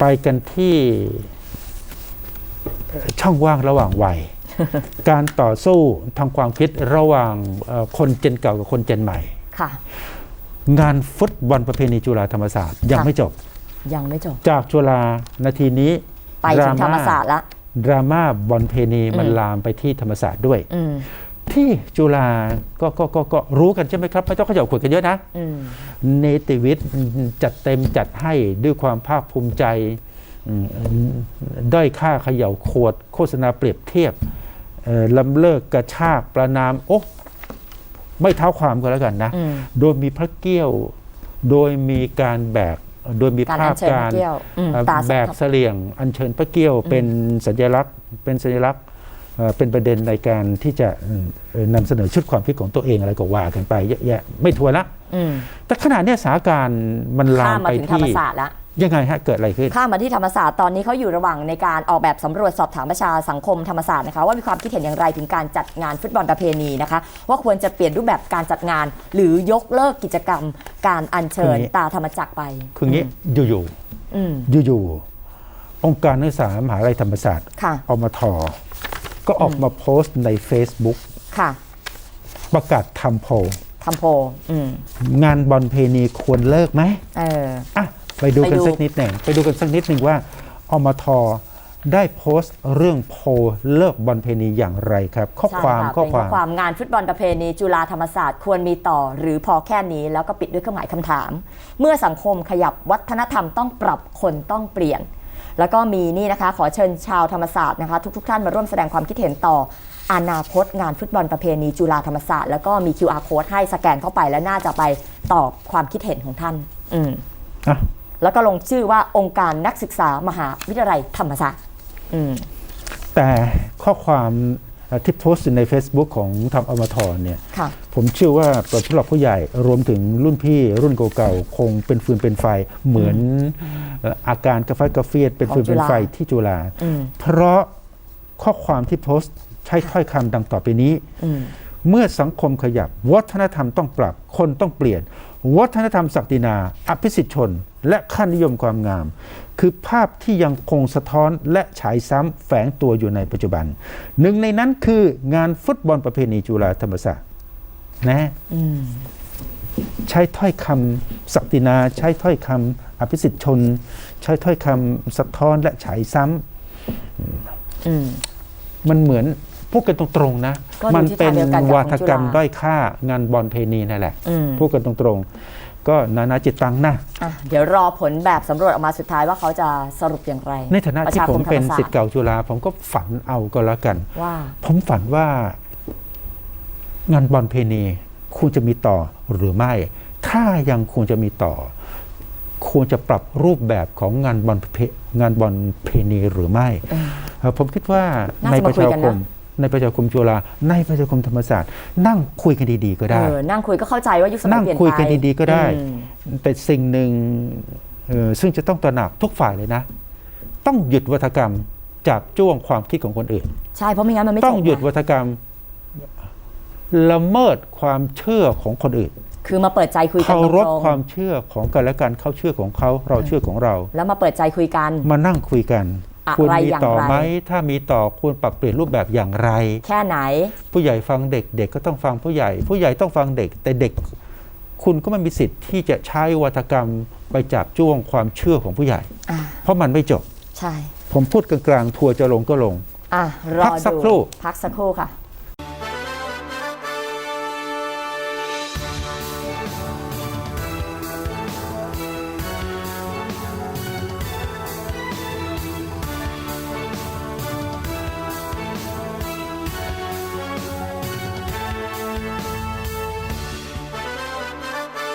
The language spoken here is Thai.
ไปกันที่เอ่อช่องว่างระหว่างวัย การต่อสู้ทางความคิดระหว่างเอ่อคนเจนเก่ากับคนเจนใหม่ค่ะงานฟุตบอลประเพณีจุฬาธรรมศาสตร์ยังค่ะไม่จบ ยังไม่จบ จากจุฬานาทีนี้ ไปถึงธรรมศาสตร์ละดราม่าบอลเพณีมันอืมลามไปที่ธรรมศาสตร์ด้วยอืม ที่จุฬาก็ก็ก็ก็รู้กันใช่ไหมครับ ไม่ต้องเขย่าขวดกันเยอะนะอืมเนติวิทย์จัดเต็มจัดให้ด้วยความภาคภูมิใจอืมด้อยค่าเขย่าขวด โฆษณาเปรียบเทียบเอ่อลำเลิกกระชากประนาม โอ้ไม่เท้าความก็แล้วกันนะอืมโดยมีพระเกี้ยว โดยมีการแบกโดยมีการภาอัพญเชิญพการระเกี้ยวอืมเอ่อตาแบกเสลี่ยง อัญเชิญพระเกี้ยวเป็นสัญลักษณ์เป็นสัญลักษณ์ เอ่อเป็นประเด็นในการที่จะเอ่อเอ่อนำเสนอชุดความคิดของตัวเองอะไรก็ว่ากันไปเยอะแยะไม่ทัวร์ละอืมแต่ขณะเนี้ยสถานการณ์มันลาข้ามมมาไปถึงธรรมที่ศาสตร์ละยังไงฮะเกิดอะไรขึ้นข้ามมาที่ธรรมศาสตร์ตอนนี้เขาอยู่ระหว่างในการออกแบบสำรวจสอบถามประชาสังคมธรรมศาสตร์นะคะว่ามีความคิดเห็นอย่างไรถึงการจัดงานฟุตบอลประเพณีนะคะ ว่าควรจะเปลี่ยนรูปแบบการจัดงาน หรือยกเลิกกิจกรรม การอัญเชิญคืออย่างนี้ตาธรรมจักรไป คืองี้อยู่อืมๆอยู่ๆองค์การนักศึกษามหาวิทยาลัยธรรมศาสตร์ค่ะอมท ก็ออกมาโพสต์ใน Facebook ค่ะ ประกาศทำโพลทำโพลอืมงานบอลเพณีควรเลิกไหมเออ อะ ไปดูกันไปดู สักนิดหนึ่งไปดูกันสักนิดหนึ่งว่าอมทได้โพสต์เรื่องโพลเลิกบอลเพณีอย่างไรครับ ข้อใช่ความค่ะข้อเป็นคข้อวามความงานฟุตบอลประเพณีจุฬาธรรมศาสตร์ควรมีต่อ หรือพอแค่นี้แล้วก็ปิดด้วยเครื่องหมายคำถาม เมื่อสังคมขยับวัฒนธรรมต้องปรับคนต้องเปลี่ยน แล้วก็มีนี่นะคะ ขอเชิญชาวธรรมศาสตร์นะคะ ทุกๆท่านมาร่วมแสดงความคิดเห็นต่ออนาคตงานฟุตบอลประเพณีจุฬาธรรมศาสตร์ แล้วก็มี QR code ให้สแกนเข้าไปแล้วน่าจะไปตอบความคิดเห็นของท่าน อืมอะแล้วก็ลงชื่อว่าองค์การนักศึกษามหาวิทยาลัยธรรมศาสตร์ อืมแต่ข้อความเอ่อ ที่โพสต์อยู่ใน Facebook ของทางอมทเนี่ยค่ะผมเชื่อว่าผู้หลักผู้ใหญ่รวมถึงรุ่นพี่รุ่นเก่าๆคงเป็นฟืนเป็นไฟเหมือนเอ่ออาการกระฟัดกระเฟียดเป็นฟืนเป็นไฟที่จุฬาอืมเพราะข้อความที่โพสต์ใช้ถ้อยคำดังต่อไปนี้อืมเมื่อสังคมขยับ วัฒนธรรมต้องปรับ คนต้องเปลี่ยน วัฒนธรรมศักดินา อภิสิทธิชน และค่านิยมความงาม คือภาพที่ยังคงสะท้อนและฉายซ้ำแฝงตัวอยู่ในปัจจุบัน หนึ่งในนั้นคืองานฟุตบอลประเพณีจุฬาธรรมศาสตร์นะอืมใช้ถ้อยคำศักดินา ใช้ถ้อยคำอภิสิทธิชน ใช้ถ้อยคำสะท้อนและฉายซ้ำอืมมันเหมือนพูดกันตรงๆนะก็อยู่มันที่เป็นทางเดียวกันกับวาทกรรมของจุฬาด้อยค่างานบอลเพณีนั่นแหละอืมพูดกันตรงๆ ก็นานาจิตตังนะอะเดี๋ยวรอผลแบบสำรวจออกมาสุดท้ายว่าเขาจะสรุปอย่างไรในฐานะประที่ชาผคมมธรเป็นรมศาสสิตทธิ์ร์เก่าจุฬาผมก็ฝันเอาก็แล้วกัน ว่า ผมฝันว่างานบอลเพณีควรจะมีต่อหรือไม่ ถ้ายังควรจะมีต่อ ควรจะปรับรูปแบบของงานบอลเพงานบอลเพณีหรือไม่เออเอ่อผมคิดว่าน่าในจะปมาระคุยชากันคนะม ในประชาคมจุฬาในประชาคมธรรมศาสตร์ นั่งคุยกันดีๆก็ได้เออนั่งคุยก็เข้าใจว่ายุคสมันั่ยงเปลี่ยนคุยไปกันดีๆก็ได้อืมแต่สิ่งหนึ่งเอ่อซึ่งจะต้องตระหนักทุกฝ่ายเลยนะ ต้องหยุดวัฒกรรมจับจ้วงความคิดของคนอื่น ใช่เพราะไม่งั้นมันไม่ต้องจบหยุดนะวัฒกรรมละเมิดความเชื่อของคนอื่น คือมาเปิดใจคุยกันเคาตรรพงความเชื่อของกันและกันเขาเชื่อของเขาเราเชื่อของเราๆแล้วมาเปิดใจคุยกัน มานั่งคุยกัน อะไรควรมีอย่างต่อไร ไหมถ้ามีต่อควรปรับเปลี่ยนรูปแบบอย่างไร แค่ไหน ผู้ใหญ่ฟังเด็กเด็กก็ต้องฟังผู้ใหญ่ ผู้ใหญ่ต้องฟังเด็ก แต่เด็ก คุณก็ไม่มีสิทธิ์ที่จะใช้วัฒกรรมไปจับจ้วงความเชื่อของผู้ใหญ่ อ่า เพราะมันไม่จบ ใช่ ผมพูดกลางๆทัวร์จะลงก็ลง อะรอพักสักดูครู่พักสักครู่ค่ะ